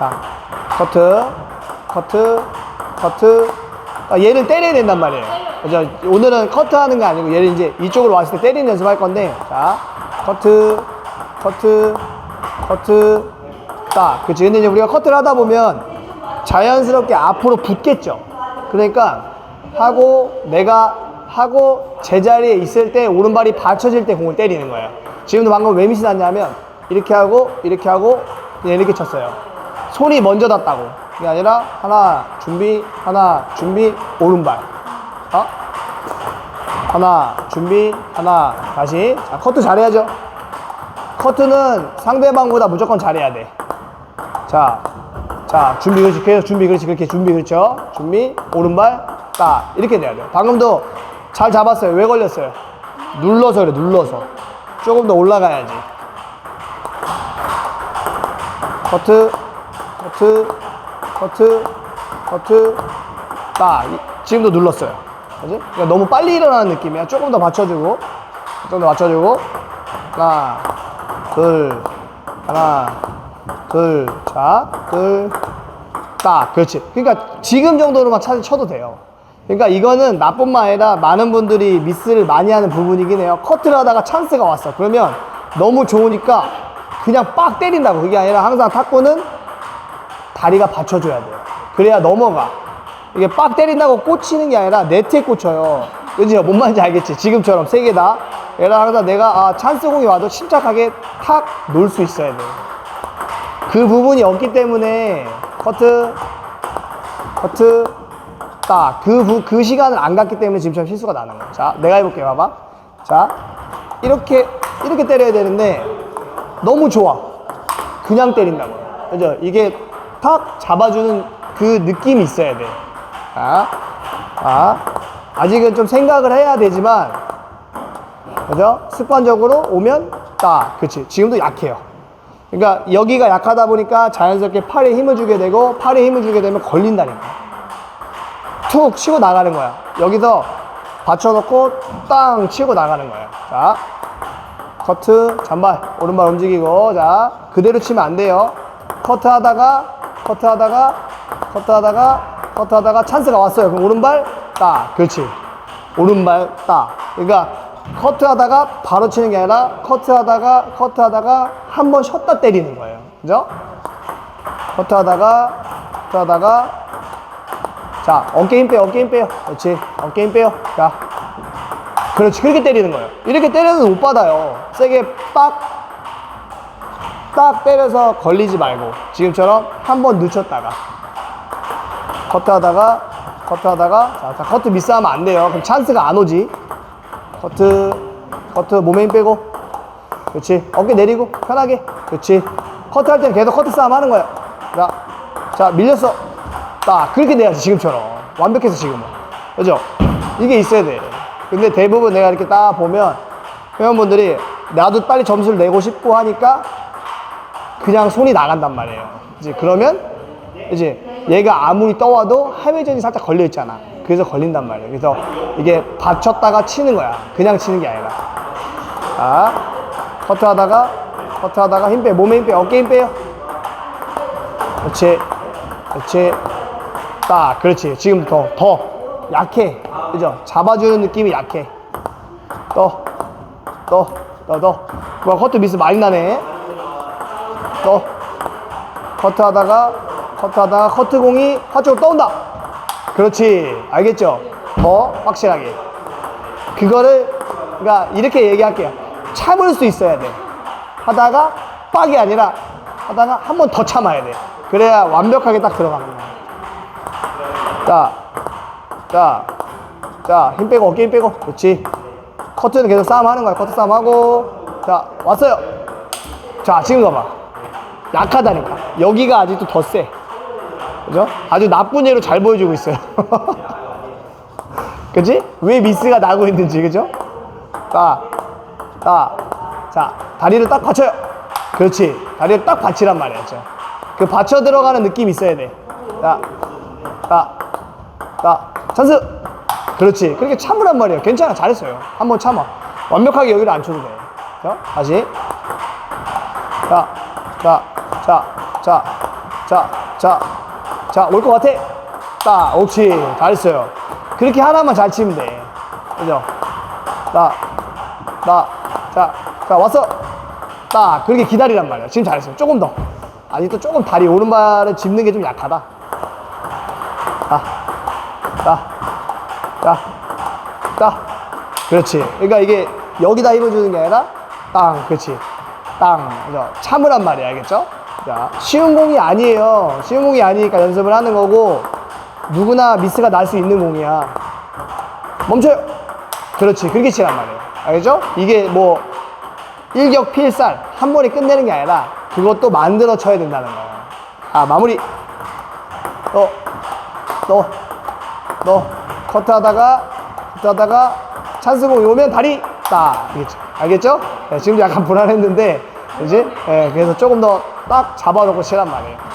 자, 커트, 커트, 커트. 아, 얘를 때려야 된단 말이에요. 그죠? 오늘은 커트 하는 게 아니고 얘를 이제 이쪽으로 왔을 때 때리는 연습 할 건데, 자, 커트, 커트, 커트, 딱. 그치. 근데 이제 우리가 커트를 하다 보면 자연스럽게 앞으로 붙겠죠. 그러니까 하고 내가 하고 제자리에 있을 때 오른발이 받쳐질 때 공을 때리는 거예요. 지금도 방금 왜 미시 났냐면 이렇게 하고 이렇게 하고 그냥 이렇게 쳤어요. 손이 먼저 닿다고. 그게 아니라 하나 준비 하나 준비 오른발. 어? 하나 준비 하나 다시 자, 커트 잘해야죠. 커트는 상대방보다 무조건 잘해야 돼. 자, 자, 준비, 그렇지. 계속 준비, 그렇지. 그렇게 준비, 그렇죠. 준비, 오른발, 딱. 이렇게 돼야 돼요. 방금도 잘 잡았어요. 왜 걸렸어요? 눌러서 그래, 눌러서. 조금 더 올라가야지. 커트, 커트, 커트, 커트, 딱. 이- 지금도 눌렀어요. 그지? 그러니까 너무 빨리 일어나는 느낌이야. 조금 더 받쳐주고, 조금 더 받쳐주고, 하나, 둘, 하나, 둘, 자, 둘, 딱, 그렇지. 그러니까 지금 정도로만 차, 쳐도 돼요. 그러니까 이거는 나뿐만 아니라 많은 분들이 미스를 많이 하는 부분이긴 해요. 커트를 하다가 찬스가 왔어. 그러면 너무 좋으니까 그냥 빡 때린다고. 그게 아니라 항상 탁구는 다리가 받쳐줘야 돼요. 그래야 넘어가. 이게 빡 때린다고 꽂히는 게 아니라 네트에 꽂혀요. 그지? 뭔 말인지 알겠지? 지금처럼 세 개 다. 얘랑 항상 내가 아, 찬스 공이 와도 침착하게 탁 놓을 수 있어야 돼요. 그 부분이 없기 때문에 커트, 커트, 딱. 그, 부- 그 시간을 안 갔기 때문에 지금처럼 실수가 나는 거야. 자, 내가 해볼게. 봐봐. 자, 이렇게, 이렇게 때려야 되는데 너무 좋아. 그냥 때린다고. 그죠? 이게 탁 잡아주는 그 느낌이 있어야 돼. 자, 아, 아직은 좀 생각을 해야 되지만, 그죠? 습관적으로 오면 딱. 그치. 지금도 약해요. 그러니까 여기가 약하다 보니까 자연스럽게 팔에 힘을 주게 되고 팔에 힘을 주게 되면 걸린다니까. 툭 치고 나가는 거야. 여기서 받쳐놓고 땅 치고 나가는 거야. 자, 커트, 잔발, 오른발 움직이고, 자, 그대로 치면 안 돼요. 커트 하다가, 커트 하다가, 커트 하다가, 커트 하다가 찬스가 왔어요. 그럼 오른발, 딱. 그렇지. 오른발, 딱. 그러니까 커트 하다가 바로 치는 게 아니라 커트 하다가, 커트 하다가 한 번 쉬었다 때리는 거예요. 그죠? 커트 하다가, 커트 하다가, 자, 어깨 힘 빼요, 어깨 힘 빼요. 그렇지. 어깨 힘 빼요. 자. 그렇지. 그렇게 때리는 거예요. 이렇게 때려도 못 받아요. 세게 빡, 딱 때려서 걸리지 말고. 지금처럼 한 번 늦췄다가. 커트 하다가, 커트 하다가, 자, 자, 커트 미스하면 안 돼요. 그럼 찬스가 안 오지. 커트, 커트 몸에 힘 빼고. 그렇지. 어깨 내리고, 편하게. 그렇지. 커트 할 때는 계속 커트 싸움 하는 거야. 자, 자, 밀렸어. 딱, 그렇게 돼야지, 지금처럼. 완벽해서 지금은. 그죠? 이게 있어야 돼. 근데 대부분 내가 이렇게 딱 보면 회원분들이 나도 빨리 점수를 내고 싶고 하니까 그냥 손이 나간단 말이에요. 이제 그러면 이제 얘가 아무리 떠와도 하회전이 살짝 걸려 있잖아. 그래서 걸린단 말이에요. 그래서 이게 받쳤다가 치는 거야. 그냥 치는 게 아니라. 자, 커트 하다가, 커트 하다가 힘 빼. 몸에 힘 빼. 어깨 힘 빼요. 그렇지. 그렇지. 딱, 그렇지. 지금 더, 더 약해. 그죠? 잡아주는 느낌이 약해. 또, 또, 또, 또. 뭐야, 커트 미스 많이 나네. 또, 커트 하다가, 커트 하다가, 커트 공이 화쪽으로 떠온다. 그렇지. 알겠죠? 더 확실하게. 그거를, 그러니까 이렇게 얘기할게요. 참을 수 있어야 돼. 하다가 빡이 아니라 하다가 한 번 더 참아야 돼. 그래야 완벽하게 딱 들어가는 거야. 자, 자, 자, 힘 빼고, 어깨 힘 빼고. 그렇지. 커트는 계속 싸움 하는 거야. 커트 싸움 하고. 자, 왔어요. 자, 지금 봐봐. 약하다니까. 여기가 아직도 더 세. 그죠? 아주 나쁜 예로 잘 보여주고 있어요. 그지? 왜 미스가 나고 있는지, 그죠? 딱, 딱. 자, 다리를 딱 받쳐요. 그렇지. 다리를 딱 받치란 말이야. 죠. 그 받쳐 들어가는 느낌이 있어야 돼. 자, 딱, 딱. 찬스! 그렇지. 그렇게 참으란 말이에요. 괜찮아. 잘했어요. 한번 참아. 완벽하게 여기를 안 쳐도 돼. 자, 다시. 자, 자, 자, 자, 자, 자, 자, 올 것 같아. 딱, 옳지. 잘했어요. 그렇게 하나만 잘 치면 돼. 그죠? 딱, 딱, 자, 자, 왔어. 딱, 그렇게 기다리란 말이야. 지금 잘했어요. 조금 더. 또 조금 다리, 오른발을 짚는 게 좀 약하다. 자, 자, 자, 자. 그렇지. 그러니까 이게 여기다 힘을 주는 게 아니라 땅, 그렇지. 땅, 그죠? 참으란 말이야, 알겠죠? 자, 쉬운 공이 아니에요. 쉬운 공이 아니니까 연습을 하는 거고 누구나 미스가 날 수 있는 공이야. 멈춰요. 그렇지. 그렇게 치란 말이에요. 알겠죠? 이게 뭐 일격 필살 한 번에 끝내는 게 아니라 그것도 만들어 쳐야 된다는 거야. 아, 마무리. 또, 또, 또, 커트 하다가, 커트 하다가, 찬스공이 오면 다리, 딱, 알겠죠? 알겠죠? 네, 지금도 약간 불안했는데, 그지? 네, 그래서 조금 더 딱 잡아놓고 치란 말이에요.